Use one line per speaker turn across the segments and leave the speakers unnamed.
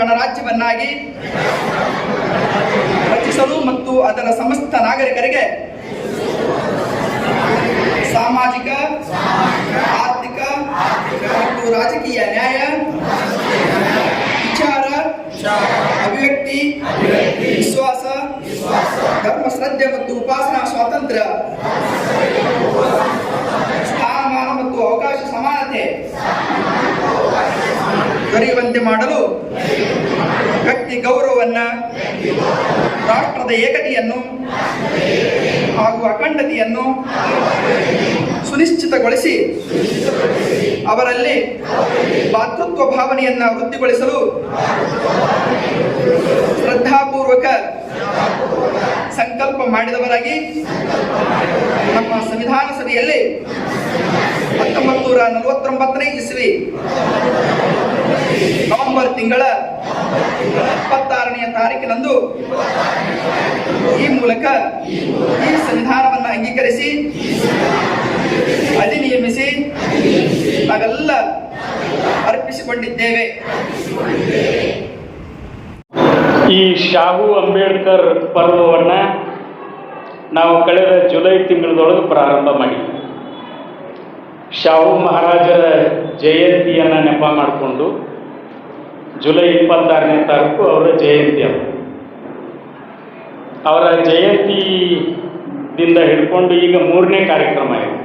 ಗಣರಾಜ್ಯವನ್ನಾಗಿ ರಚಿಸಲು ಮತ್ತು ಅದರ ಸಮಸ್ತ ನಾಗರಿಕರಿಗೆ ಸಾಮಾಜಿಕ, ಆರ್ಥಿಕ ಮತ್ತು ರಾಜಕೀಯ ನ್ಯಾಯ, ವಿಚಾರ, ಅಭಿವ್ಯಕ್ತಿ, ವಿಶ್ವಾಸ, ಧರ್ಮ ಶ್ರದ್ಧೆ ಮತ್ತು ಉಪಾಸನಾ ಸ್ವಾತಂತ್ರ್ಯ, ಸ್ಥಾನಮಾನ ಮತ್ತು ಅವಕಾಶ ಸಮಾನತೆ ದೊರೆಯುವಂತೆ ಮಾಡಲು ವ್ಯಕ್ತಿ ಗೌರವವನ್ನ, ರಾಷ್ಟ್ರದ ಏಕತೆಯನ್ನು ಹಾಗೂ ಅಖಂಡತೆಯನ್ನು ಸುನಿಶ್ಚಿತಗೊಳಿಸಿ ಅವರಲ್ಲಿ ಭಾತೃತ್ವ ಭಾವನೆಯನ್ನು ವೃದ್ಧಿಗೊಳಿಸಲು ಶ್ರದ್ಧಾಪೂರ್ವಕ ಸಂಕಲ್ಪ ಮಾಡಿದವರಾಗಿ ನಮ್ಮ ಸಂವಿಧಾನ ಸಭೆಯಲ್ಲಿ ಹತ್ತೊಂಬತ್ತು ನೂರ ನಲವತ್ತೊಂಬತ್ತನೇ ಇಸ್ವಿ ನವೆಂಬರ್ ತಿಂಗಳ ಇಪ್ಪತ್ತಾರನೆಯ ತಾರೀಕಿನಂದು ಈ ಮೂಲಕ ಈ ಸಂವಿಧಾನವನ್ನು ಅಂಗೀಕರಿಸಿ, ಅಧಿನಿಯಮಿಸಿ, ನಾವೆಲ್ಲ ಅರ್ಪಿಸಿಕೊಂಡಿದ್ದೇವೆ.
ಈ ಶಾಹು ಅಂಬೇಡ್ಕರ್ ಪರ್ವವನ್ನು ನಾವು ಕಳೆದ ಜುಲೈ ತಿಂಗಳದೊಳಗೆ ಪ್ರಾರಂಭ ಮಾಡಿ ಶಾಹು ಮಹಾರಾಜರ ಜಯಂತಿಯನ್ನು ನೆಪ ಮಾಡಿಕೊಂಡು ಜುಲೈ ಇಪ್ಪತ್ತಾರನೇ ತಾರೀಕು ಅವರ ಜಯಂತಿ ಅವರು ಅವರ ಜಯಂತಿದಿಂದ ಹಿಡ್ಕೊಂಡು ಈಗ ಮೂರನೇ ಕಾರ್ಯಕ್ರಮ ಇದೆ.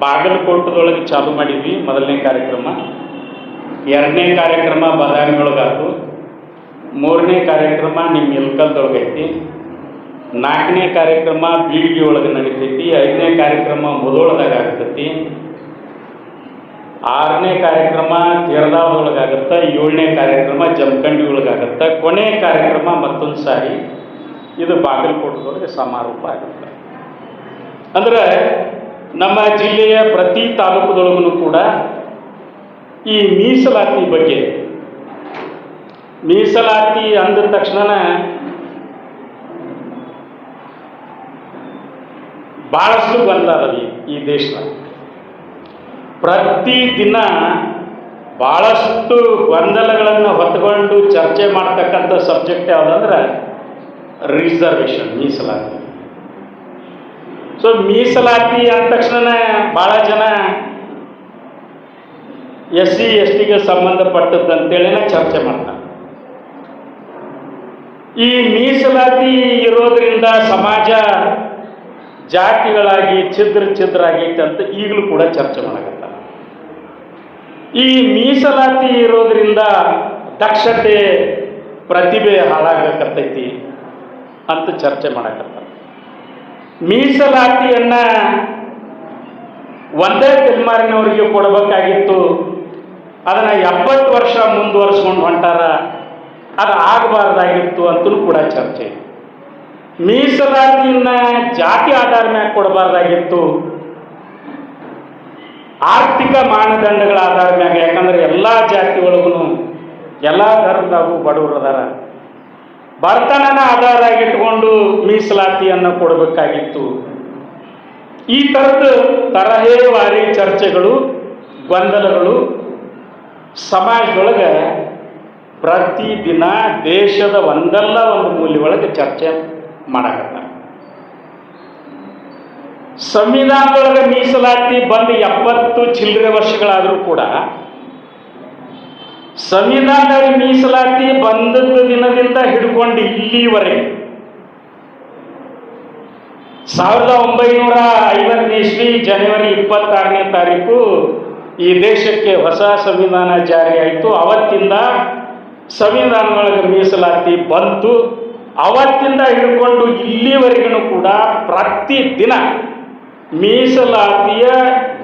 ಬಾಗಲಕೋಟದೊಳಗೆ ಚಾಲು ಮಾಡಿದ್ವಿ, ಮೊದಲನೇ ಕಾರ್ಯಕ್ರಮ. ಎರಡನೇ ಕಾರ್ಯಕ್ರಮ ಬದಾಮಿಯೊಳಗಾಯ್ತು ಮೂರನೇ ಕಾರ್ಯಕ್ರಮ ನಿಮ್ಮ ಇಲ್ಕಲ್ದೊಳಗೈತಿ ನಾಲ್ಕನೇ ಕಾರ್ಯಕ್ರಮ ಬೀಳಿಗೆ ಒಳಗೆ ನಡೀತೈತಿ. ಐದನೇ ಕಾರ್ಯಕ್ರಮ ಮುದೋಳದಾಗ ಆಗ್ತೈತಿ. ಆರನೇ ಕಾರ್ಯಕ್ರಮ ತೇರದಾವದೊಳಗಾಗತ್ತೆ ಏಳನೇ ಕಾರ್ಯಕ್ರಮ ಜಮಖಂಡಿ ಒಳಗಾಗತ್ತೆ ಕೊನೆ ಕಾರ್ಯಕ್ರಮ ಮತ್ತೊಂದು ಸಾರಿ ಇದು ಬಾಗಲಕೋಟದೊಳಗೆ ಸಮಾರೋಪ ಆಗುತ್ತೆ. ಅಂದ್ರೆ ನಮ್ಮ ಜಿಲ್ಲೆಯ ಪ್ರತಿ ತಾಲೂಕುದೊಳಗೂ ಕೂಡ ಈ ಮೀಸಲಾತಿ ಬಗ್ಗೆ, ಮೀಸಲಾತಿ ಅಂದ ತಕ್ಷಣ ಭಾಳಷ್ಟು ಗೊಂದಲ ಈ- ದೇಶದಲ್ಲಿ ಪ್ರತಿ ದಿನ ಭಾಳಷ್ಟು ಗೊಂದಲಗಳನ್ನು ಹೊತ್ಕೊಂಡು ಚರ್ಚೆ ಮಾಡ್ತಕ್ಕಂಥ ಸಬ್ಜೆಕ್ಟ್ ಯಾವುದಂದ್ರೆ ರಿಸರ್ವೇಷನ್, ಮೀಸಲಾತಿ. ಸೊ ಮೀಸಲಾತಿ ಅಂದ ತಕ್ಷಣ ಭಾಳ ಜನ ಎಸ್ ಸಿ ಎಸ್ ಟಿಗೆ ಸಂಬಂಧಪಟ್ಟದ್ದು ಅಂತೇಳಿನ ಚರ್ಚೆ ಮಾಡ್ತಾರೆ. ಈ ಮೀಸಲಾತಿ ಇರೋದ್ರಿಂದ ಸಮಾಜ ಜಾತಿಗಳಾಗಿ ಛಿದ್ರ ಛಿದ್ರ ಆಗೈತೆ ಅಂತ ಈಗಲೂ ಕೂಡ ಚರ್ಚೆ ಮಾಡಕತ್ತಾರ ಈ ಮೀಸಲಾತಿ ಇರೋದ್ರಿಂದ ದಕ್ಷತೆ, ಪ್ರತಿಭೆ ಹಾಳಾಗಕತ್ತೈತಿ ಅಂತ ಚರ್ಚೆ ಮಾಡಕತ್ತಾರ. ಮೀಸಲಾತಿಯನ್ನ ಒಂದೇ ತಲೆಮಾರಿನವರಿಗೆ ಕೊಡಬೇಕಾಗಿತ್ತು. ಅದನ್ನ ಎಪ್ಪತ್ತು ವರ್ಷ ಮುಂದುವರ್ಸ್ಕೊಂಡು ಹೊಂಟಾರ. ಅದು ಆಗಬಾರ್ದಾಗಿತ್ತು ಅಂತಲೂ ಕೂಡ ಚರ್ಚೆ. ಮೀಸಲಾತಿಯನ್ನ ಜಾತಿ ಆಧಾರ ಮ್ಯಾಗ ಕೊಡಬಾರ್ದಾಗಿತ್ತು. ಆರ್ಥಿಕ ಮಾನದಂಡಗಳ ಆಧಾರದ ಮ್ಯಾಗ, ಯಾಕಂದ್ರೆ ಎಲ್ಲ ಜಾತಿ ಒಳಗೂ ಎಲ್ಲ ಧರ್ಮದಾಗೂ ಬಡವರು ಅದಾರ. ಬಡತನನ ಆಧಾರ ಇಟ್ಕೊಂಡು ಮೀಸಲಾತಿಯನ್ನು ಕೊಡಬೇಕಾಗಿತ್ತು. ಈ ಥರದ್ದು ತರಹೇವಾರಿ ಚರ್ಚೆಗಳು, ಗೊಂದಲಗಳು ಸಮಾಜದೊಳಗೆ ಪ್ರತಿದಿನ ದೇಶದ ಒಂದಲ್ಲ ಒಂದು ಮೂಲೆ ಒಳಗೆ ಚರ್ಚೆ ಮಾಡಕತ್ತಾರ. ಸಂವಿಧಾನದೊಳಗೆ ಮೀಸಲಾತಿ ಬಂದು ಎಪ್ಪತ್ತು ಚಿಲ್ಲರೆ ವರ್ಷಗಳಾದರೂ ಕೂಡ ಸಂವಿಧಾನದಲ್ಲಿ ಮೀಸಲಾತಿ ಬಂದ ದಿನದಿಂದ ಹಿಡ್ಕೊಂಡು ಇಲ್ಲಿವರೆಗೆ ಸಾವಿರದ ಒಂಬೈನೂರ ಐವತ್ತನೇ ಇಸ್ವಿ ಜನವರಿ ಇಪ್ಪತ್ತಾರನೇ ತಾರೀಕು ಈ ದೇಶಕ್ಕೆ ಹೊಸ ಸಂವಿಧಾನ ಜಾರಿಯಾಯಿತು ಅವತ್ತಿಂದ ಸಂವಿಧಾನದೊಳಗೆ ಮೀಸಲಾತಿ ಬಂತು. ಅವತ್ತಿಂದ ಹಿಡ್ಕೊಂಡು ಇಲ್ಲಿವರೆಗೂ ಕೂಡ ಪ್ರತಿದಿನ ಮೀಸಲಾತಿಯ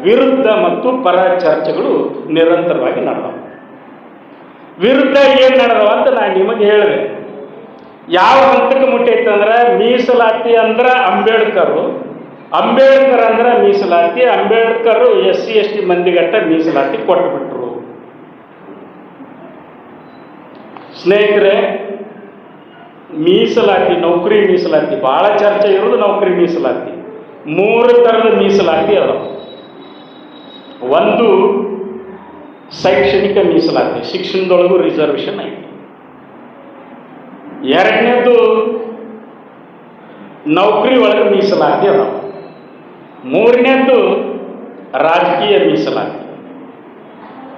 ವಿರುದ್ಧ ಮತ್ತು ಪರ ಚರ್ಚೆಗಳು ನಿರಂತರವಾಗಿ ನಡೆದವು. ವಿರುದ್ಧ ಏನು ನಡೆದವ ಅಂತ ನಾನು ನಿಮಗೆ ಹೇಳಿದೆ. ಯಾವ ಹಂತಕ್ಕೆ ಮುಟ್ಟೈತೆ ಅಂದ್ರೆ ಮೀಸಲಾತಿ ಅಂದ್ರೆ ಅಂಬೇಡ್ಕರು, ಅಂಬೇಡ್ಕರ್ ಅಂದ್ರೆ ಮೀಸಲಾತಿ, Ambedkar S C S T ಮಂದಿಗಟ್ಟ ಮೀಸಲಾತಿ ಕೊಟ್ಟುಬಿಟ್ರು ಸ್ನೇಹಿತರೆ, ಮೀಸಲಾತಿ, ನೌಕರಿ ಮೀಸಲಾತಿ ಭಾಳ ಚರ್ಚೆ ಇರೋದು ನೌಕರಿ ಮೀಸಲಾತಿ. ಮೂರು ಥರದ ಮೀಸಲಾತಿ ಅದ. ಒಂದು ಶೈಕ್ಷಣಿಕ ಮೀಸಲಾತಿ, ಶಿಕ್ಷಣದೊಳಗೂ ರಿಸರ್ವೇಷನ್ ಐತಿ ಎರಡನೇದು ನೌಕರಿ ಒಳಗೆ ಮೀಸಲಾತಿ ಅದ. ಮೂರನೇದು ರಾಜಕೀಯ ಮೀಸಲಾತಿ.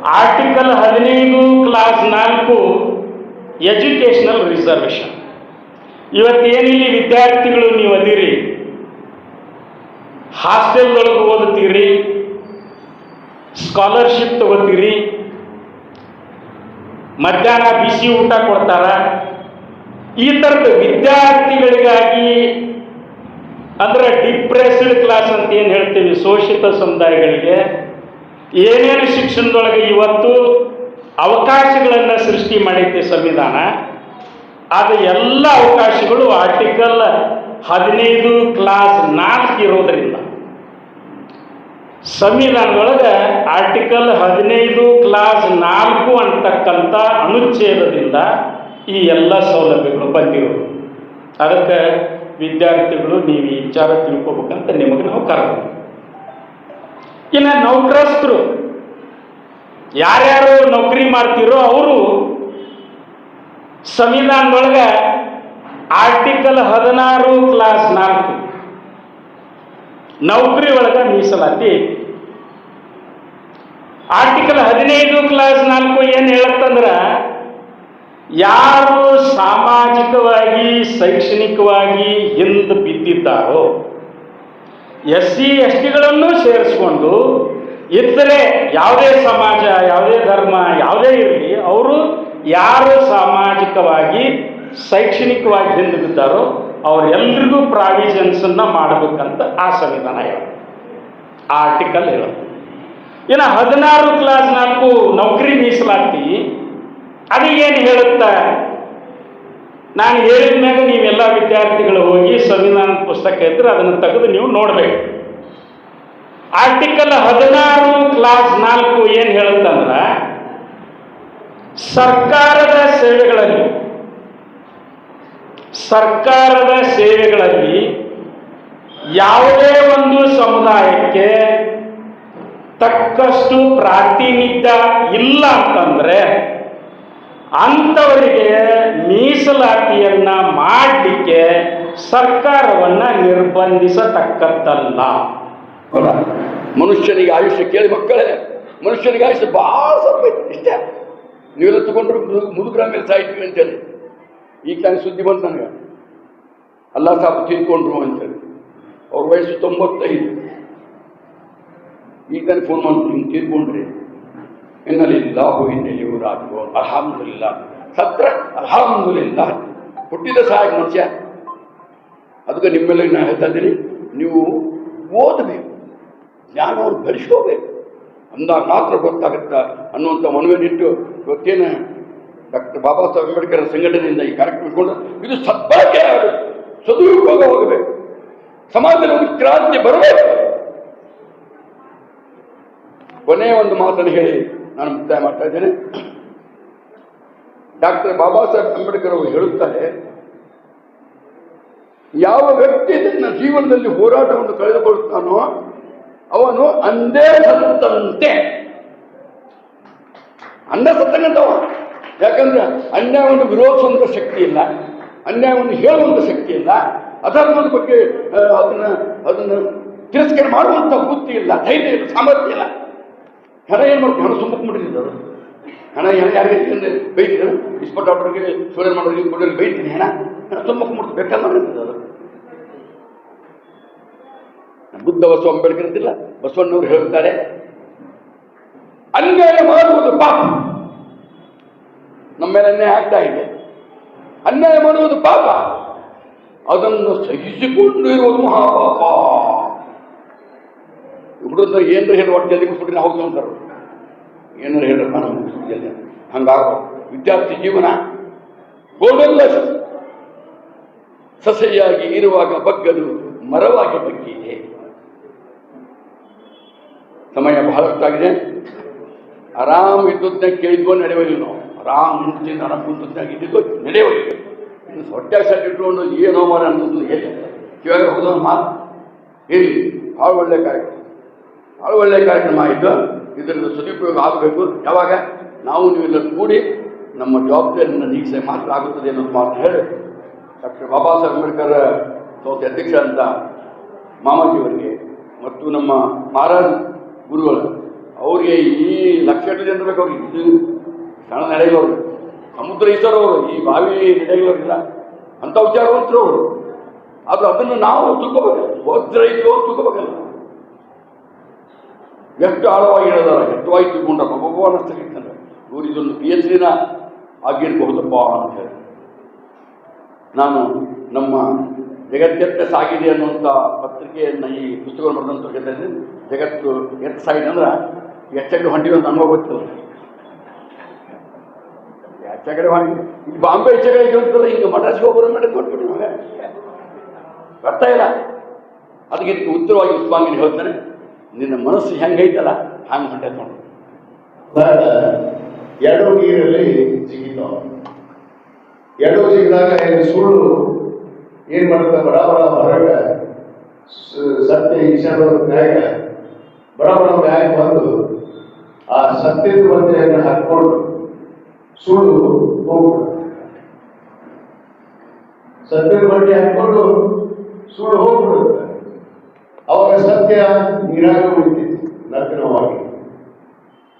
ಆರ್ಟಿಕಲ್ ಹದಿನೈದು, ಕ್ಲಾಸ್ ನಾಲ್ಕು, ಎಜುಕೇಷನಲ್ ರಿಸರ್ವೇಷನ್ ಇವತ್ತೇನಿಲ್ಲಿ ವಿದ್ಯಾರ್ಥಿಗಳು ನೀವು ಅದಿರಿ? ಹಾಸ್ಟೆಲ್ದೊಳಗೆ ಓದುತ್ತೀರಿ ಸ್ಕಾಲರ್ಶಿಪ್ ತಗೋತೀರಿ, ಮಧ್ಯಾಹ್ನ ಬಿಸಿ ಊಟ ಕೊಡ್ತಾರ. ಈ ಥರದ ವಿದ್ಯಾರ್ಥಿಗಳಿಗಾಗಿ ಅಂದ್ರೆ ಡಿಪ್ರೆಸ್ಡ್ ಕ್ಲಾಸ್ ಅಂತ ಏನು ಹೇಳ್ತೀವಿ, ಶೋಷಿತ ಸಮುದಾಯಗಳಿಗೆ ಏನೇನು ಶಿಕ್ಷಣದೊಳಗೆ ಇವತ್ತು ಅವಕಾಶಗಳನ್ನು ಸೃಷ್ಟಿ ಮಾಡೈತೆ ಸಂವಿಧಾನ ಆದ ಎಲ್ಲ ಅವಕಾಶಗಳು ಆರ್ಟಿಕಲ್ ಹದಿನೈದು ಕ್ಲಾಸ್ ನಾಲ್ಕು ಇರೋದರಿಂದ. ಸಂವಿಧಾನದೊಳಗೆ ಆರ್ಟಿಕಲ್ ಹದಿನೈದು ಕ್ಲಾಸ್ ನಾಲ್ಕು ಅಂತಕ್ಕಂಥ ಅನುಚ್ಛೇದದಿಂದ ಈ ಎಲ್ಲ ಸೌಲಭ್ಯಗಳು ಬಂದಿರೋದು. ಅದಕ್ಕೆ ವಿದ್ಯಾರ್ಥಿಗಳು ನೀವು ಈ ವಿಚಾರ ತಿಳ್ಕೊಬೇಕಂತ ನಿಮಗೆ ನಾವು ಕರೆದು ಇನ್ನು ನೌಕರಸ್ಥರು, ಯಾರ್ಯಾರು ನೌಕರಿ ಮಾಡ್ತೀರೋ ಅವರು ಸಂವಿಧಾನದೊಳಗೆ ಆರ್ಟಿಕಲ್ ಹದಿನಾರು ಕ್ಲಾಸ್ ನಾಲ್ಕು. ನೌಕರಿ ಒಳಗೆ ಮೀಸಲಾತಿ ಆರ್ಟಿಕಲ್ ಹದಿನೈದು ಕ್ಲಾಸ್ ನಾಲ್ಕು ಏನು ಹೇಳತ್ತಂದ್ರ, ಯಾರು ಸಾಮಾಜಿಕವಾಗಿ, ಶೈಕ್ಷಣಿಕವಾಗಿ ಹಿಂದೆ ಬಿದ್ದಿದ್ದಾರೋ ಎಸ್ ಸಿ ಎಸ್ ಟಿಗಳನ್ನು ಸೇರಿಸ್ಕೊಂಡು ಇದ್ದರೆ ಯಾವುದೇ ಸಮಾಜ, ಯಾವುದೇ ಧರ್ಮ, ಯಾವುದೇ ಇರಲಿ, ಅವರು ಯಾರು ಸಾಮಾಜಿಕವಾಗಿ ಶೈಕ್ಷಣಿಕವಾಗಿ ಹಿಂದೆ ಬಿದ್ದಾರೋ ಅವರೆಲ್ಲರಿಗೂ ಪ್ರಾವಿಷನ್ಸನ್ನು ಮಾಡಬೇಕಂತ ಆ ಸಂವಿಧಾನ ಹೇಳುತ್ತೆ ಆರ್ಟಿಕಲ್ ಹೇಳುತ್ತೆ ಇನ್ನು ಹದಿನಾರು ಕ್ಲಾಸ್ ನಾಲ್ಕು ನೌಕರಿ ಮೀಸಲಾತಿ ಅದು ಏನು ಹೇಳುತ್ತೆ? ನಾನು ಹೇಳಿದ ಮ್ಯಾಗ ನೀವೆಲ್ಲ ವಿದ್ಯಾರ್ಥಿಗಳು ಹೋಗಿ ಸಂವಿಧಾನ ಪುಸ್ತಕ ಇದ್ರೆ ಅದನ್ನು ತೆಗೆದು ನೀವು ನೋಡಬೇಕು. ಆರ್ಟಿಕಲ್ ಹದಿನಾರು ಕ್ಲಾಸ್ ನಾಲ್ಕು ಏನು ಹೇಳುತ್ತಂದ್ರ, ಸರ್ಕಾರದ ಸೇವೆಗಳಲ್ಲಿ ಸರ್ಕಾರದ ಸೇವೆಗಳಲ್ಲಿ ಯಾವುದೇ ಒಂದು ಸಮುದಾಯಕ್ಕೆ ತಕ್ಕಷ್ಟು ಪ್ರಾತಿನಿಧ್ಯ ಇಲ್ಲ ಅಂತಂದ್ರೆ ಅಂಥವರಿಗೆ ಮೀಸಲಾತಿಯನ್ನ ಮಾಡಲಿಕ್ಕೆ ಸರ್ಕಾರವನ್ನ ನಿರ್ಬಂಧಿಸತಕ್ಕದ್ದಲ್ಲ
ಮನುಷ್ಯನಿಗೆ ಆಯುಷ್ಯ ಕೇಳಿ ಮಕ್ಕಳೇ, ಮನುಷ್ಯನಿಗೆ ಆಯುಷ್ಯ ಬಹಳ ಸ್ವಲ್ಪ ಇಷ್ಟ ಇಷ್ಟೇ. ನೀವೆಲ್ಲ ತಗೊಂಡ್ರು ಮುದು- ಮುದುಕರ ಮೇಲೆ ಸಾಯ್ತೀವಿ ಅಂತೇಳಿ. ಈಗ ತಾನೇ ಸುದ್ದಿ ಬಂತು ನನಗೆ. ಅಲ್ಲ ಸಾಬ್ ತೀರ್ಕೊಂಡ್ರು ಅಂತೇಳಿ. ಅವ್ರ ವಯಸ್ಸು ತೊಂಬತ್ತೈದು. ಈಗ ತಾನೇ ಫೋನ್ ಮಾಡ್ತೀನಿ ಹಿಂಗೆ ತೀರ್ಕೊಂಡ್ರಿ. ಇನ್ನಲಿಲ್ಲ ಇವರು ರಾಜು ಅಲ್ಹಮ್ದುಲಿಲ್ಲ. ಸತ್ರ ಅಲ್ಹಮ್ದುಲಿಲ್ಲ. ಹುಟ್ಟಿದ ಸಹಾಯ ಮನುಷ್ಯ. ಅದಕ್ಕೆ ನಿಮ್ಮೆಲ್ಲ ನಾನು ಹೇಳ್ತಾ ಇದ್ದೀನಿ. ನೀವು ಓದಬೇಕು. ಜ್ಞಾನವನ್ನು ಗಳಿಸ್ಕೋಬೇಕು ಅಂದಾಗ ಮಾತ್ರ ಗೊತ್ತಾಗುತ್ತ ಅನ್ನುವಂಥ ಮನವಿನಿಟ್ಟು ಇವತ್ತೇನು ಡಾಕ್ಟರ್ ಬಾಬಾ ಸಾಹೇಬ್ ಅಂಬೇಡ್ಕರ್ ಸಂಘಟನೆಯಿಂದ ಈ ಕಾರ್ಯಕ್ರಮ ಇಟ್ಕೊಂಡು ಇದು ಸದ್ಬಳಕೆ ಆಗಬೇಕು ಸದುಪಯೋಗ ಹೋಗಬೇಕು. ಸಮಾಜದಲ್ಲಿ ಒಂದು ಕ್ರಾಂತಿ ಬರಬೇಕು. ಕೊನೆಯ ಒಂದು ಮಾತನ್ನು ಹೇಳಿ ನಾನು ಮುಕ್ತಾಯ ಮಾಡ್ತಾ ಇದ್ದೇನೆ. ಡಾಕ್ಟರ್ ಬಾಬಾ ಸಾಹೇಬ್ ಅಂಬೇಡ್ಕರ್ ಅವರು ಹೇಳುತ್ತಾರೆ, ಯಾವ ವ್ಯಕ್ತಿ ತನ್ನ ಜೀವನದಲ್ಲಿ ಹೋರಾಟವನ್ನು ಕಳೆದುಕೊಳ್ಳುತ್ತಾನೋ ಅವನು ಅಂದೇ ಸತ್ತಂತೆ. ಅಂದ ಸತ್ತಂಗಂತವ ಯಾಕಂದ್ರೆ ಅನ್ಯಾಯವನ್ನು ವಿರೋಧಿಸುವಂಥ ಶಕ್ತಿ ಇಲ್ಲ ಅನ್ಯಾಯವನ್ನು ಹೇಳುವಂಥ ಶಕ್ತಿ ಇಲ್ಲ, ಅಧರ್ಮದ ಬಗ್ಗೆ ಅದನ್ನು ಅದನ್ನ, ಅದನ್ನು ತಿರಸ್ಕಾರ ಮಾಡುವಂಥ ಬುದ್ಧಿ ಇಲ್ಲ, ಧೈರ್ಯ ಇಲ್ಲ, ಸಾಮರ್ಥ್ಯ ಇಲ್ಲ. ಹಣ ಏನು ಮಾಡ್ತೀವಿ ಹಣ ಸುಮ್ಮಕ್ಬಿಟ್ಟಿದ್ದಾರೆ ಹಣ ಯಾರು ಯಾರಿಗೆ ಬೈತಿದ್ರು ಇಸ್ಪೋ ಡಾಕ್ಟರ್ಗೆ ಸೂರ್ಯ ಮಾಡೋರಿಗೆ ಕೊಡೋರಿಗೆ ಬೈತೀನಿ ಹಣ ಹಣ ಸುಮ್ಮಕ್ಬಿಟ್ಟು ಬೇಕಾದ ಮಾಡಿದ್ದರು ಬುದ್ಧ ಬಸವ ಅಂಬೇಡ್ಕರ್ ಅಂತಿಲ್ಲ, ಬಸವಣ್ಣವರು ಹೇಳುತ್ತಾರೆ, ಅನ್ಯಾಯ ಮಾಡುವುದು ಪಾಪ. ನಮ್ಮ ಮೇಲೆ ಅನ್ಯಾಯ ಆಗ್ತಾ ಇದೆ. ಅನ್ಯಾಯ ಮಾಡುವುದು ಪಾಪ. ಅದನ್ನು ಸಹಿಸಿಕೊಂಡು ಇರುವುದು ಮಹಾಪಾಪ. ಹುಡುಗ ಏನು ಹೇಳಿ ಒಟ್ಟು ಜಲ್ದಿ ಮುಗಿಸ್ಬಿಟ್ರೆ ನಾವು ಹೌದು ಅಂತಾರೆ. ಏನರ ಜಲ್ದಿ ಹಂಗಾಗ ವಿದ್ಯಾರ್ಥಿ ಜೀವನ ಗೋಲ್ಡನ್ ಸಸೆಯಾಗಿ ಇರುವಾಗ ಬಗ್ಗದು ಮರವಾಗಿ ಬಗ್ಗಿದೆ. ಸಮಯ ಬಹಳಷ್ಟಾಗಿದೆ. ಆರಾಮ ಇದ್ದದ್ನ ಕೇಳಿದ್ವೋ ನಡೆಯುವಲ್ಲಿ ನಾವು ಆರಾಮ್ ಮೂರ್ತಿ ಆರಾಮ್ ನಡೆಯೋದು ಇನ್ನು ಹೊಟ್ಟೆ ಸೆಟ್ ಏನೋ ಮರ ಅನ್ನೋದು ಹೇಳಿ. ಕಿವಾಗ ಹೋಗೋದು ಮಾತು. ಇರಲಿ ಭಾಳ ಒಳ್ಳೆ ಕಾರ್ಯಕ್ರಮ. ಭಾಳ ಒಳ್ಳೆ ಕಾರ್ಯಕ್ರಮ ಆಯಿತು. ಇದರಿಂದ ಸದುಪಯೋಗ ಆಗಬೇಕು. ಯಾವಾಗ? ನಾವು ನೀವೆಲ್ಲ ಕೂಡಿ ನಮ್ಮ ಜವಾಬ್ದಾರಿಯನ್ನು ನೀಗಿಸಿ ಮಾತ್ರ ಆಗುತ್ತದೆ ಅನ್ನೋದು ಮಾತು ಹೇಳಿ. ಡಾಕ್ಟರ್ ಬಾಬಾ ಸಾಹೇಬ್ ಅಂಬೇಡ್ಕರ್ ಸಂಸ್ಥೆ ಅಧ್ಯಕ್ಷ ಅಂತ ಮಾಮಾಜಿಯವರಿಗೆ ಮತ್ತು ನಮ್ಮ ಮಹಾರಾಜ್ ಗುರುಗಳು, ಅವರಿಗೆ ಈ ಲಕ್ಷ ಜನ ಬೇಕು ಅವ್ರಿಗೆ ಇದು ಸಣ್ಣ ನಡೆಯಲವರು ಸಮುದ್ರ ಈಶ್ವರವರು, ಈ ಬಾವಿ ನಡೆಯಲವರಿಲ್ಲ ಅಂತ ವಿಚಾರವಂತರು ಅವರು. ಆದ್ರೆ ಅದನ್ನು ನಾವು ತಿಳ್ಕೋಬೇಕು ಭದ್ರ ಇತ್ತು ಅಂತ ತಿಳ್ಕೋಬೇಕಲ್ಲ ಎಷ್ಟು ಆಳವಾಗಿ ಹೇಳಿದಾರ ಎಷ್ಟವಾಗಿ ತಿಳ್ಕೊಂಡ ಭಗವಾನ ಅಷ್ಟಂದ್ರೆ ಇವರು ಇದೊಂದು ಪಿ ಎಚ್ ಡಿನ ಆಗಿರಬಹುದಪ್ಪ ಅಂತ ಹೇಳಿ. ನಾನು ನಮ್ಮ ಜಗತ್ತೆತ್ತ ಸಾಗಿದೆ ಅನ್ನುವಂಥ ಪತ್ರಿಕೆಯನ್ನು ಈ ಪುಸ್ತಕವನ್ನು ಬರೆದಂಥ ಜಗತ್ತು ಎತ್ತ ಸಾಗಿದೆ ಅಂದ್ರೆ ಎಚ್ಚಗಡೆ ಹೊಂಡಿ ಅಂತ ಅನುಭವ ಗೊತ್ತಿಲ್ಲ. ಮಾಡಿ ಇಲ್ಲಿ ಬಾಂಬೆ ಎಚ್ಚಗಡೆ ಕೇಳ್ತಾರೆ ಹಿಂಗೆ ಮಡ್ರಾಸ್ಗೆ ಹೋಗೋರು ನಡೆದು ಕೊಟ್ಬಿಟ್ಟು ನಮಗೆ ಅರ್ಥ ಇಲ್ಲ. ಅದಕ್ಕೆ ಉತ್ತರವಾಗಿ ಉಸ್ಮಾಂಗಿನ ಹೇಳ್ತಾನೆ, ನಿನ್ನ ಮನಸ್ಸು ಹೆಂಗೈತಲ್ಲ ಹಂಗೆ ಹೊಂಟೆ
ಬಹಳ ಎರಡು ನೀರಲ್ಲಿ ಸಿಗಿತಾವ ಎರಡು ಸಿಗಿದಾಗ ಸುಳ್ಳು, ಏನ್ ಮಾಡುತ್ತೆ? ಬಡ ಹೊರಗ ಸತ್ಯ ಈಶಾನ ಬಡ ಮ್ಯಾಗ ಬಂದು ಆ ಸತ್ಯದ ಬಂದೆಯನ್ನು ಹಾಕೊಂಡು ಸುಳ್ಳು ಹೋಗ್ಬಿಡುತ್ತೆ ಸತ್ಯ ಬಂಡಿ ಹಾಕೊಂಡು ಸುಳ್ಳು ಹೋಗ್ಬಿಡುತ್ತೆ. ಅವರ ಸತ್ಯ ನೀರಾಗ ಉಳಿತೈತಿ ನಗ್ನವಾಗಿ.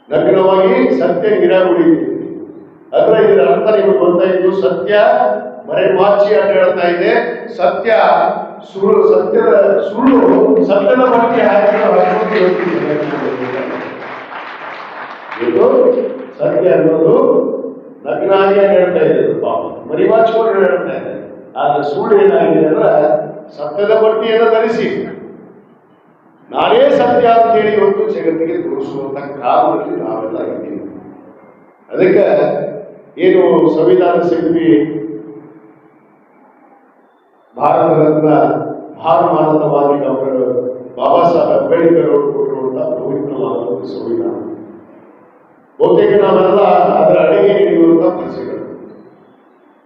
ನಗ್ನವಾಗಿ ಸತ್ಯ ನೀರಾಗ ಉಳಿತೈತಿ ಅದರ ಇದರ ಅರ್ಥ ನಿಮಗೆ ಇದ್ದು ಸತ್ಯ? ಮರೆಮಾಚಿ ಅಂತ ಹೇಳ್ತಾ ಇದೆ. ಸತ್ಯ ಸುಳ್ಳು ಸತ್ಯದ ಸುಳ್ಳು ಸತ್ಯದ ಬಗ್ಗೆ ಹಾಕಿ ಇದು ಸತ್ಯ ಅನ್ನೋದು ನಗ್ನಾಗಿ ಅಂತ ಹೇಳ್ತಾ ಇದ್ದರು ಇದು ಪಾಪ. ಮರಿವಾಚಿಕೊಂಡು ಹೇಳ್ತಾ ಇದ್ದಾರೆ ಆದ್ರೆ ಸುಳ್ಳು ಏನಾಗಿದೆ ಅಂದ್ರೆ, ಸತ್ಯದ ಬಟ್ಟೆಯನ್ನು ಧರಿಸಿ. ನಾನೇ ಸತ್ಯ ಅಂತ ಹೇಳಿ ಇವತ್ತು ಜಗತ್ತಿಗೆ ತೋರಿಸುವಂತ ಕಾಲದಲ್ಲಿ ನಾವೆಲ್ಲ ಇದ್ದೀವಿ. ಅದಕ್ಕೆ ಏನು ಸಂವಿಧಾನ ಶಿಲ್ಪಿ ಭಾರತ ರತ್ನ ಭಾರಮಾನಂದವಾದಿ ಡಾಕ್ಟರ್ ಬಾಬಾ ಸಾಹೇಬ್ ಅಂಬೇಡ್ಕರ್ ಅವರು ಕೊಟ್ಟಿರುವಂತಹ ಪವಿತ್ರವಾದ ಸಂವಿಧಾನ. ಬಹುತೇಕ ನಾವೆಲ್ಲ ಅದರ ಅಡಿಗೆ ಇರುವಂತಹ ಪ್ರಜೆಗಳು.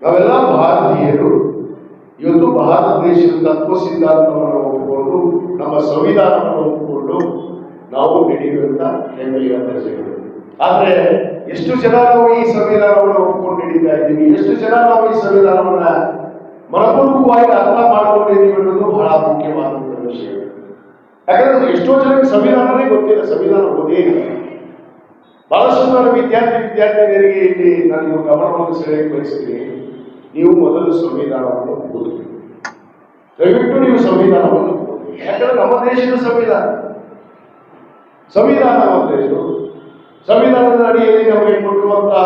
ನಾವೆಲ್ಲ ಭಾರತೀಯರು. ಇವತ್ತು ಭಾರತ ದೇಶದ ತತ್ವ ಸಿದ್ಧಾಂತವನ್ನು ಒಪ್ಪಿಕೊಂಡು ನಮ್ಮ ಸಂವಿಧಾನವನ್ನು ಒಪ್ಪಿಕೊಂಡು ನಾವು ನಡೆಯುವಂತ ಹೆಮ್ಮೆಯ ಪ್ರಜೆಗಳು. ಆದ್ರೆ ಎಷ್ಟು ಜನ ನಾವು ಈ ಸಂವಿಧಾನವನ್ನು ಒಪ್ಪಿಕೊಂಡು ನಡೀತಾ ಇದ್ದೀವಿ? ಎಷ್ಟು ಜನ ನಾವು ಈ ಸಂವಿಧಾನವನ್ನ ಮನಪೂರ್ವಕವಾಗಿ ಅರ್ಥ ಮಾಡಿಕೊಂಡಿದ್ದೀವಿ ಅನ್ನೋದು ಬಹಳ ಮುಖ್ಯವಾದಂಥ ವಿಷಯ. ಯಾಕಂದ್ರೆ ಎಷ್ಟೋ ಜನಕ್ಕೆ ಸಂವಿಧಾನವೇ ಗೊತ್ತಿಲ್ಲ. ಸಂವಿಧಾನ ಓದೇ ಇಲ್ಲ. ಬಹಳಷ್ಟು ನಾನು ವಿದ್ಯಾರ್ಥಿ ವಿದ್ಯಾರ್ಥಿನಿಯರಿಗೆ ಇಲ್ಲಿ ನಾನು ನಿಮ್ಮ ಗಮನವನ್ನು ಸೆಳೆಯಕ್ಕೆ ಬಯಸ್ತೀನಿ ನೀವು ಮೊದಲು ಸಂವಿಧಾನವನ್ನು ಓದಬೇಕು ದಯವಿಟ್ಟು ನೀವು ಸಂವಿಧಾನವನ್ನು ಯಾಕಂದ್ರೆ ನಮ್ಮ ದೇಶದ ಸಂವಿಧಾನ. ಸಂವಿಧಾನ ಅಂದ್ರೆ ಸಂವಿಧಾನದ ಅಡಿಯಲ್ಲಿ ನಮಗೆ ಕೊಟ್ಟಿರುವಂತಹ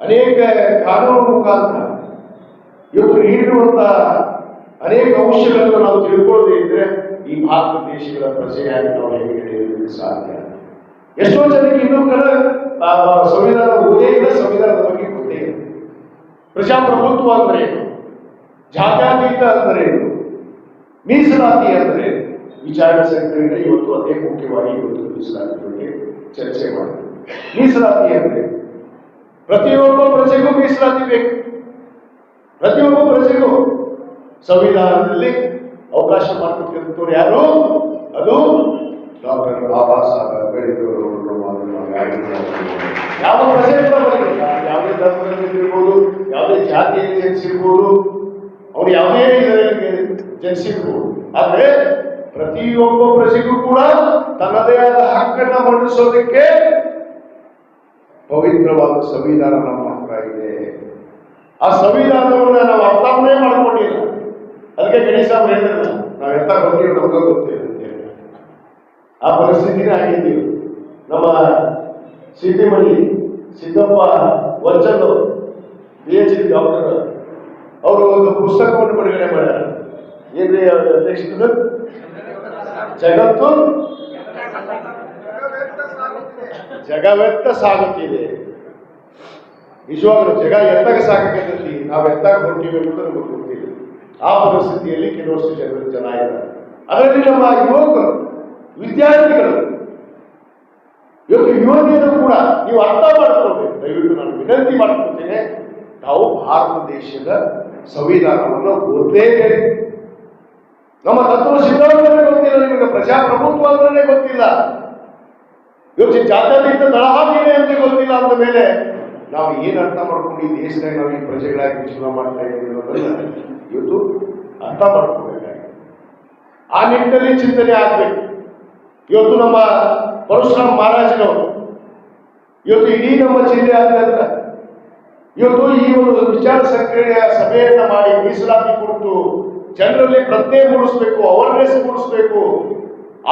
ಅನೇಕ ಕಾನೂನು ಮುಖಾಂತರ ಇವತ್ತು ನೀಡಿರುವಂತಹ ಅನೇಕ ಅಂಶಗಳನ್ನು ನಾವು ತಿಳ್ಕೊಳ್ಳದೆ ಇದ್ರೆ ಈ ಭಾರತ ದೇಶಗಳ ಪ್ರಜೆಯಾಗಿ ನಾವು ಹೇಗೆ ಸಾಧ್ಯ ಸಾಧ್ಯ. ಎಷ್ಟೋ ಜನಕ್ಕೆ ಇನ್ನೂ ಕಡ ಆ, ಸಂವಿಧಾನ ಓದೇ ಇಲ್ಲ ಸಂವಿಧಾನದ ಬಗ್ಗೆ ಗೊತ್ತೇ ಇಲ್ಲ ಪ್ರಜಾಪ್ರಭುತ್ವ ಅಂದ್ರೆ ಏನು ಜಾತ್ಯಾತೀತ ಅಂದ್ರೆ ಏನು ಮೀಸಲಾತಿ ಅಂದ್ರೆ ವಿಚಾರ ಸಂಕಿರಣ ಇವತ್ತು ಅದೇ ಮುಖ್ಯವಾಗಿ ಇವತ್ತು ಮೀಸಲಾತಿ ಬಗ್ಗೆ ಚರ್ಚೆ ಮಾಡಿದೆ ಮೀಸಲಾತಿ ಅಂದ್ರೆ ಪ್ರತಿಯೊಬ್ಬ ಪ್ರಜೆಗೂ ಮೀಸಲಾತಿ ಬೇಕು ಪ್ರತಿಯೊಬ್ಬ ಪ್ರಜೆಗೂ ಸಂವಿಧಾನದಲ್ಲಿ ಅವಕಾಶ ಮಾಡಿಕೊಟ್ಟಿರುತ್ತವ್ರು ಯಾರು ಅದು ಡಾಕ್ಟರ್ ಬಾಬಾ ಸಾಹೇಬ್ ಅಂಬೇಡ್ಕರ್ ಅವರು ಯಾವ ಯಾವುದೇ ಧರ್ಮದಲ್ಲಿ ಇರ್ಬೋದು, ಯಾವುದೇ ಜಾತಿಯಲ್ಲಿ ಜನಿಸಿರ್ಬೋದು, ಅವ್ರು ಯಾವುದೇ ಇದರಲ್ಲಿ ಜನಿಸಿರ್ಬೋದು. ಆದ್ರೆ ಪ್ರತಿಯೊಬ್ಬ ಪ್ರಜೆಗೂ ಕೂಡ ತನ್ನದೇ ಆದ ಹಕ್ಕನ್ನ ಮಂಡಿಸೋದಕ್ಕೆ ಪವಿತ್ರವಾದ ಸಂವಿಧಾನ ನಮ್ಮ ಹತ್ರ ಇದೆ. ಆ ಸಂವಿಧಾನವನ್ನ ನಾವು ಅರ್ಥವನ್ನೇ ಮಾಡ್ಕೊಂಡಿಲ್ಲ. ಅದಕ್ಕೆ ಗಣೇಶ ಅವ್ರು ಹೇಳಿದ್ರಲ್ಲ ನಾವು ಎತ್ತ ಬಂದಿರೋ ನಮ್ಗೆ ಹೇಳಿ. ಆ ಪರಿಸ್ಥಿತಿನೇ ಆಗಿದ್ದೀವಿ ನಮ್ಮ ಸಿದ್ದಿಮಲ್ಲಿ ಸಿದ್ದಪ್ಪ ವಚನ್ ಪಿ ಎಚ್ ಡಿ ಡಾಕ್ಟರ್ ಅವರು ಒಂದು ಪುಸ್ತಕವನ್ನು ಬಿಡುಗಡೆ ಮಾಡ್ಯಾರ. ಏನ್ರಿ ಅಧ್ಯಕ್ಷರು ಜಗತ್ತು ಜಗವೆತ್ತ ಸಾಗುತ್ತಿದೆ. ನಿಜವಾಗ್ಲೂ ಜಗ ಎತ್ತಾಗ ಸಾಕಕ್ಕೈತಿ ನಾವು ಎತ್ತಾಗ ಹೊರಟಿವೆ ಅಂತ ನಮಗೆ ಗೊತ್ತಿಲ್ಲ. ಆ ಪರಿಸ್ಥಿತಿಯಲ್ಲಿ ಕೆಲವಷ್ಟು ಜನರು ಜನ ಇದ್ದಾರೆ. ಅದರಲ್ಲಿ ನಮ್ಮ ಯುವಕರು ವಿದ್ಯಾರ್ಥಿಗಳು. ಇವತ್ತು ಯುವತಿಯರು ಕೂಡ ನೀವು ಅರ್ಥ ಮಾಡ್ಕೊಬೇಕು ದಯವಿಟ್ಟು ನಾನು ವಿನಂತಿ ಮಾಡ್ಕೊಳ್ತೇನೆ. ನಾವು ಭಾರತ ದೇಶದ ಸಂವಿಧಾನವನ್ನು ಓದಲೇಬೇಕು ನಮ್ಮ ತತ್ವ ಸಿದ್ಧಾಂತವೇ ಗೊತ್ತಿಲ್ಲ, ನಿಮಗೆ ಪ್ರಜಾಪ್ರಭುತ್ವ ಅಂದ್ರೆ ಗೊತ್ತಿಲ್ಲ. ಇವತ್ತು ಜಾತ್ಯತೀತ ತಳಹಾಕಿದೆ ಅಂತ ಗೊತ್ತಿಲ್ಲ ಅಂದ ಮೇಲೆ ನಾವು ಏನು ಅರ್ಥ ಮಾಡ್ಕೊಂಡು ಈ ದೇಶದಾಗ ನಾವು ಈ ಪ್ರಜೆಗಳಾಗಿ ಜೀವನ ಮಾಡ್ತಾ ಇದ್ದೀವಿ ಅನ್ನೋದನ್ನ ಇವತ್ತು ಅರ್ಥ ಮಾಡ್ಕೋಬೇಕಾಗಿದೆ ಆ ನಿಟ್ಟಿನಲ್ಲಿ ಚಿಂತನೆ ಆಗ್ಬೇಕು. ಇವತ್ತು ನಮ್ಮ ಪರಶುರಾಮ್ ಮಹಾರಾಜನವರು, ಇವತ್ತು ಇಡೀ ನಮ್ಮ ಜಿಲ್ಲೆಯಾದ್ಯಂತ ಇವತ್ತು ಈ ಒಂದು ವಿಚಾರ ಸಂಕಿರಣೆಯ ಸಭೆಯನ್ನ ಮಾಡಿ ಮೀಸಲಾತಿ ಕುರಿತು ಜನರಲ್ಲಿ ಪ್ರಜ್ಞೆ ಮೂಡಿಸ್ಬೇಕು ಅವೇರ್ನೆಸ್ ಮೂಡಿಸ್ಬೇಕು.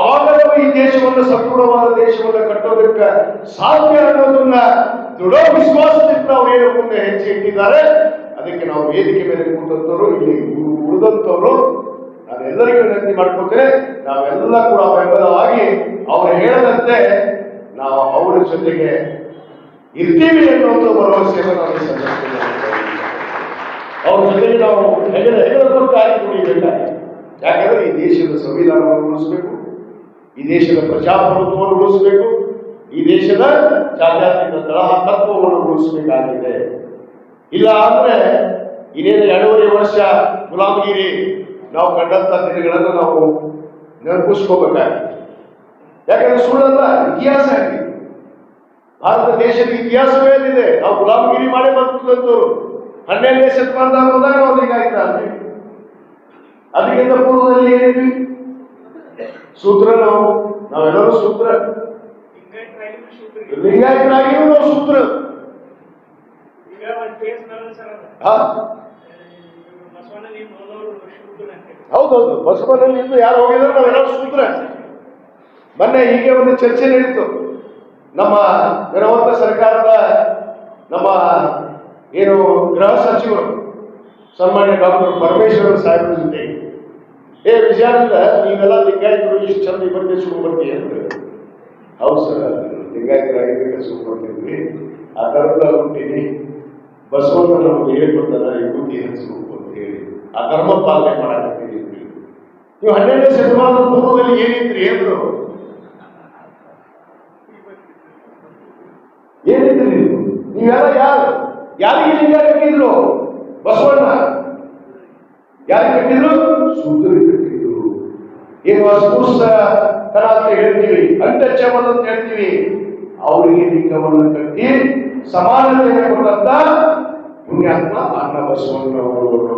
ಅವಾಗಲೇ ಈ ದೇಶವನ್ನು, ಸಂಪೂರ್ಣವಾದ ದೇಶವನ್ನು ಕಟ್ಟೋದಕ್ಕೆ ಸಾಧ್ಯ ಅನ್ನೋದನ್ನ ದೃಢ ವಿಶ್ವಾಸದಿಂದ ನಾವು ಏನು ಮುಂದೆ ಹೆಜ್ಜೆ ಇಟ್ಟಿದ್ದಾರೆ. ಅದಕ್ಕೆ ನಾವು ವೇದಿಕೆ ಮೇಲೆ ಕೂತಂತವರು ಇಲ್ಲಿ ಉಳಿದಂತವರು ನಾನೆಲ್ಲರಿಗೂ ವಿನಂತಿ ಮಾಡ್ಕೋತೇನೆ ನಾವೆಲ್ಲ ಕೂಡ ಬೆಂಬಲವಾಗಿ ಅವರು ಹೇಳದಂತೆ ನಾವು ಅವರ ಜೊತೆಗೆ ಇರ್ತೀವಿ ಅನ್ನೋದು ಭರವಸೆಯನ್ನು ನಾವು ಅವ್ರ ಜೊತೆಗೆ ನಾವು ಹೆಗಲ ಹೆಗಲ ಆಗಿ ಯಾಕಂದ್ರೆ ಈ ದೇಶದ ಸಂವಿಧಾನವನ್ನು ಉಳಿಸಬೇಕು ಈ ದೇಶದ ಪ್ರಜಾಪ್ರಭುತ್ವವನ್ನು ಉಳಿಸಬೇಕು ಈ ದೇಶದ ಜಾತ್ಯಾತೀತ ತಳಹ ತತ್ವವನ್ನು ಉಳಿಸಬೇಕಾಗಿದೆ ಇಲ್ಲ ಅಂದ್ರೆ ಇನ್ನೇನು ಎರಡೂವರೆ ವರ್ಷ ಗುಲಾಮಗಿರಿ ನಾವು ಕಂಡಂತ ದಿನಗಳನ್ನು ನಾವು ನೆನಪಿಸ್ಕೋಬೇಕಾಗಿದೆ ಯಾಕಂದ್ರೆ ಸುಳ್ಳಲ್ಲ ಇತಿಹಾಸ ಆಗಿದೆ ಭಾರತ ದೇಶದ ಇತಿಹಾಸವೇ ಅಲ್ಲಿದೆ. ನಾವು ಗುಲಾಮಗಿರಿ ಮಾಡೇ ಬಂದಂತವ್ರು ಹನ್ನೆರಡನೇ ಶತಮಾನದಾಗ ಬಂದಾಗ ನಾವು ಅಲ್ಲಿ? ಅದಕ್ಕಿಂತ ಪೂರ್ವದಲ್ಲಿ ಏನಿದ್ವಿ ಸೂತ್ರ ನಾವು ನಾವೆಲ್ಲರೂ ಸೂತ್ರ. ಲಿಂಗಾಯತರಾಗಿಯೂ ನಾವು ಸೂತ್ರ. ಹಾ. ಹೌದೌದು. ಬಸವನಲ್ಲಿ ಇದ್ದು ಯಾರು ಹೋಗಿದ್ರು ನಾವೆಲ್ಲರೂ ಸೂತ್ರ. ಮೊನ್ನೆ ಹೀಗೆ ಒಂದು ಚರ್ಚೆ ನಡೀತು. ನಮ್ಮ ಗಣವಂತ ಸರ್ಕಾರದ ನಮ್ಮ ಏನು ಗೃಹ ಸಚಿವರು, ಸನ್ಮಾನ್ಯ ಡಾಕ್ಟರ್ ಪರಮೇಶ್ವರ ಸಾಹೇಬ್ರ ಜೊತೆ, ಏ ವಿಜಯಾನಂದ, ನೀವೆಲ್ಲ ಲಿಂಗಾಯತರು ಇಷ್ಟು ಚಂದ ಇವತ್ತೇ ಶುರು ಬರ್ತೀವಿ ಅಂದ್ರೆ. ಹೌದು ಸರ್ ಲಿಂಗಾಯತರಾಗಿದ್ದಕ್ಕೆ ಶುರು ಬರ್ತಿದ್ವಿ ಆ ಥರದ ಹುಟ್ಟಿನಿ ಬಸವಣ್ಣ ನಮ್ಗೆ ಹೇಳ್ಕೊಡ್ತಾರೆ ಆ ಧರ್ಮ ಪಾಲನೆ ಮಾಡಿದ್ರಿ ನೀವು. ಹನ್ನೆರಡನೇ ಶತಮಾನದ ಪೂರ್ವದಲ್ಲಿ ಏನಿದ್ರಿ ಹೇಳಿದ್ರು ಏನಿದ್ರಿ ನೀವು? ನೀವೆಲ್ಲ ಯಾರು? ಯಾರಿಗೆ ಲಿಂಗ ಕಟ್ಟಿದ್ರು? ಬಸವಣ್ಣ. ಯಾರಿಗೆ ಕಟ್ಟಿದ್ರು? ಸುಂದರಿ ಕಟ್ಟಿದ್ರು. ಏನು ತರ ಅಂತ ಹೇಳ್ತೀವಿ ಅಂಟಚಮನ್ ಅಂತ ಹೇಳ್ತೀವಿ. ಅವರಿಗೆ ಲಿಂಗವನ್ನು ಕಟ್ಟಿ ಸಮಾನತೆಯನ್ನು ಕೊಟ್ಟಂತ Una papa, una persona, una